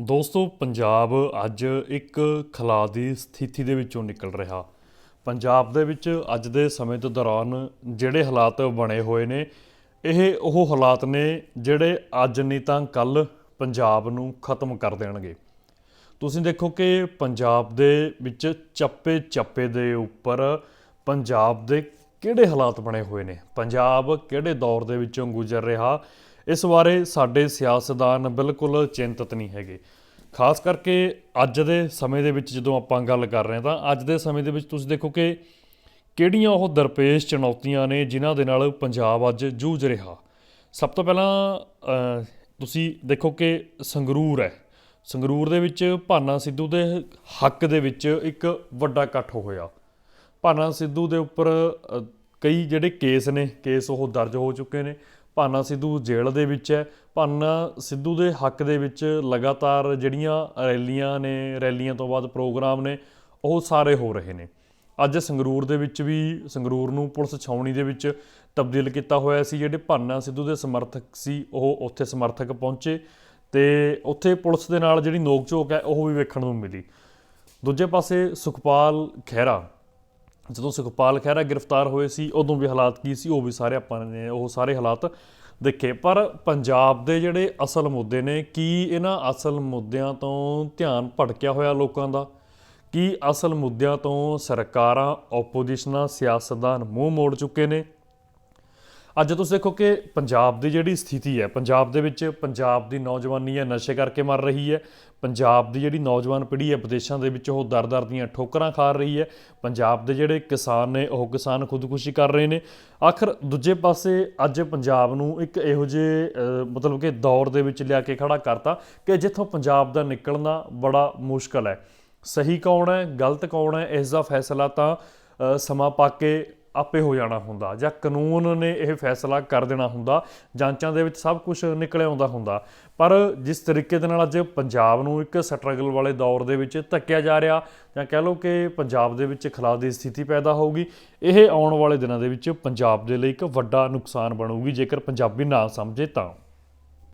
ਦੋਸਤੋ, ਪੰਜਾਬ ਅੱਜ ਇੱਕ ਖਲਾ ਦੀ ਸਥਿਤੀ ਦੇ ਵਿੱਚੋਂ ਨਿਕਲ ਰਿਹਾ। ਪੰਜਾਬ ਦੇ ਵਿੱਚ ਅੱਜ ਦੇ ਸਮੇਂ ਦੇ ਦੌਰਾਨ ਜਿਹੜੇ ਹਾਲਾਤ ਬਣੇ ਹੋਏ ਨੇ, ਇਹ ਉਹ ਹਾਲਾਤ ਨੇ ਜਿਹੜੇ ਅੱਜ ਨਹੀਂ ਤਾਂ ਕੱਲ ਪੰਜਾਬ ਨੂੰ ਖਤਮ ਕਰ ਦੇਣਗੇ। ਤੁਸੀਂ ਦੇਖੋ ਕਿ ਪੰਜਾਬ ਦੇ ਵਿੱਚ ਚੱਪੇ ਚੱਪੇ ਦੇ ਉੱਪਰ ਪੰਜਾਬ ਦੇ ਕਿਹੜੇ ਹਾਲਾਤ ਬਣੇ ਹੋਏ ਨੇ? ਪੰਜਾਬ ਕਿਹੜੇ ਦੌਰ ਦੇ ਵਿੱਚੋਂ ਗੁਜ਼ਰ ਰਿਹਾ? ਇਸ ਬਾਰੇ ਸਾਡੇ ਸਿਆਸਤਦਾਨ ਬਿਲਕੁਲ ਚਿੰਤਤ ਨਹੀਂ ਹੈਗੇ। ਖਾਸ ਕਰਕੇ ਅੱਜ ਦੇ ਸਮੇਂ ਦੇ ਵਿੱਚ ਜਦੋਂ ਆਪਾਂ ਗੱਲ ਕਰ ਰਹੇ ਹਾਂ ਤਾਂ ਅੱਜ ਦੇ ਸਮੇਂ ਦੇ ਵਿੱਚ ਤੁਸੀਂ ਦੇਖੋ ਕਿ ਕਿਹੜੀਆਂ ਉਹ ਦਰਪੇਸ਼ ਚੁਣੌਤੀਆਂ ਨੇ ਜਿਨ੍ਹਾਂ ਦੇ ਨਾਲ ਪੰਜਾਬ ਅੱਜ ਜੂਝ ਰਿਹਾ। ਸਭ ਤੋਂ ਪਹਿਲਾਂ ਤੁਸੀਂ ਦੇਖੋ ਕਿ ਸੰਗਰੂਰ ਹੈ। ਸੰਗਰੂਰ ਦੇ ਵਿੱਚ ਭਾਨਾ ਸਿੱਧੂ ਦੇ ਹੱਕ ਦੇ ਵਿੱਚ ਇੱਕ ਵੱਡਾ ਇਕੱਠ ਹੋਇਆ। ਭਾਨਾ ਸਿੱਧੂ ਦੇ ਉੱਪਰ ਕਈ ਜਿਹੜੇ ਕੇਸ ਨੇ, ਕੇਸ ਉਹ ਦਰਜ ਹੋ ਚੁੱਕੇ ਨੇ। ਭਾਨਾ ਸਿੱਧੂ ਜੇਲ੍ਹ ਦੇ ਵਿੱਚ ਹੈ। ਭਾਨਾ ਸਿੱਧੂ ਦੇ ਹੱਕ ਦੇ ਵਿੱਚ ਲਗਾਤਾਰ ਜਿਹੜੀਆਂ ਰੈਲੀਆਂ ਨੇ, ਰੈਲੀਆਂ ਤੋਂ ਬਾਅਦ ਪ੍ਰੋਗਰਾਮ ਨੇ, ਉਹ ਸਾਰੇ ਹੋ ਰਹੇ ਨੇ। ਅੱਜ ਸੰਗਰੂਰ ਦੇ ਵਿੱਚ ਵੀ, ਸੰਗਰੂਰ ਨੂੰ ਪੁਲਿਸ ਛਾਉਣੀ ਦੇ ਵਿੱਚ ਤਬਦੀਲ ਕੀਤਾ ਹੋਇਆ ਸੀ। ਜਿਹੜੇ ਭਾਨਾ ਸਿੱਧੂ ਦੇ ਸਮਰਥਕ ਸੀ, ਉਹ ਉੱਥੇ ਸਮਰਥਕ ਪਹੁੰਚੇ ਤੇ ਉੱਥੇ ਪੁਲਿਸ ਦੇ ਨਾਲ ਜਿਹੜੀ ਨੋਕ ਝੋਕ ਹੈ, ਉਹ ਵੀ ਵੇਖਣ ਨੂੰ ਮਿਲੀ। ਦੂਜੇ ਪਾਸੇ ਸੁਖਪਾਲ ਖਹਿਰਾ ਜਦੋਂ ਸੁਖਪਾਲ ਖਹਿਰਾ ਗ੍ਰਿਫਤਾਰ ਹੋਏ ਸੀ, ਉਦੋਂ ਵੀ ਹਾਲਾਤ ਕੀ ਸੀ, ਉਹ ਵੀ ਸਾਰੇ ਆਪਾਂ ਨੇ, ਉਹ ਸਾਰੇ ਹਾਲਾਤ ਦੇਖੇ। ਪਰ ਪੰਜਾਬ ਦੇ ਜਿਹੜੇ ਅਸਲ ਮੁੱਦੇ ਨੇ, ਕੀ ਇਹਨਾਂ ਅਸਲ ਮੁੱਦਿਆਂ ਤੋਂ ਧਿਆਨ ਭਟਕਿਆ ਹੋਇਆ ਲੋਕਾਂ ਦਾ? ਕੀ ਅਸਲ ਮੁੱਦਿਆਂ ਤੋਂ ਸਰਕਾਰਾਂ ਆਪੋਜੀਸ਼ਨਾਂ ਸਿਆਸਤਦਾਨ ਮੂੰਹ ਮੋੜ ਚੁੱਕੇ ਨੇ? ਅੱਜ ਤੁਸੀਂ ਦੇਖੋ ਕਿ ਪੰਜਾਬ ਦੀ ਜਿਹੜੀ ਸਥਿਤੀ ਹੈ, ਪੰਜਾਬ ਦੇ ਵਿੱਚ ਪੰਜਾਬ ਦੀ ਨੌਜਵਾਨੀ ਹੈ, ਨਸ਼ੇ ਕਰਕੇ ਮਰ ਰਹੀ ਹੈ। ਪੰਜਾਬ ਦੀ ਜਿਹੜੀ ਨੌਜਵਾਨ ਪੀੜ੍ਹੀ ਹੈ, ਵਿਦੇਸ਼ਾਂ ਦੇ ਵਿੱਚ ਉਹ ਦਰ-ਦਰ ਦੀਆਂ ਠੋਕਰਾਂ ਖਾ ਰਹੀ ਹੈ। ਪੰਜਾਬ ਦੇ ਜਿਹੜੇ ਕਿਸਾਨ ਨੇ, ਉਹ ਕਿਸਾਨ ਖੁਦਕੁਸ਼ੀ ਕਰ ਰਹੇ ਨੇ। ਆਖਰ ਦੂਜੇ ਪਾਸੇ ਅੱਜ ਪੰਜਾਬ ਨੂੰ ਇੱਕ ਇਹੋ ਜਿਹੇ ਮਤਲਬ ਕਿ ਦੌਰ ਦੇ ਵਿੱਚ ਲਿਆ ਕੇ ਖੜਾ ਕਰਤਾ ਕਿ ਜਿੱਥੋਂ ਪੰਜਾਬ ਦਾ ਨਿਕਲਣਾ ਬੜਾ ਮੁਸ਼ਕਲ ਹੈ। ਸਹੀ ਕੌਣ ਹੈ, ਗਲਤ ਕੌਣ ਹੈ, ਇਸ ਦਾ ਫੈਸਲਾ ਤਾਂ ਸਮਾਂ ਪਾ ਕੇ ਆਪੇ ਹੋ ਜਾਣਾ ਹੁੰਦਾ ਜਾਂ ਕਾਨੂੰਨ ਨੇ ਇਹ ਫੈਸਲਾ ਕਰ ਦੇਣਾ ਹੁੰਦਾ, ਜਾਂਚਾਂ ਦੇ ਵਿੱਚ ਸਭ ਕੁਝ ਨਿਕਲ ਆਉਂਦਾ ਹੁੰਦਾ। ਪਰ ਜਿਸ ਤਰੀਕੇ ਦੇ ਨਾਲ ਅੱਜ ਪੰਜਾਬ ਨੂੰ ਇੱਕ ਸਟਰਗਲ ਵਾਲੇ ਦੌਰ ਦੇ ਵਿੱਚ ਧੱਕਿਆ ਜਾ ਰਿਹਾ, ਜਾਂ ਕਹਿ ਲਓ ਕਿ ਪੰਜਾਬ ਦੇ ਵਿੱਚ ਖਲਾਅ ਦੀ ਸਥਿਤੀ ਪੈਦਾ ਹੋਊਗੀ, ਇਹ ਆਉਣ ਵਾਲੇ ਦਿਨਾਂ ਦੇ ਵਿੱਚ ਪੰਜਾਬ ਦੇ ਲਈ ਇੱਕ ਵੱਡਾ ਨੁਕਸਾਨ ਬਣੂਗੀ, ਜੇਕਰ ਪੰਜਾਬੀ ਨਾ ਸਮਝੇ ਤਾਂ।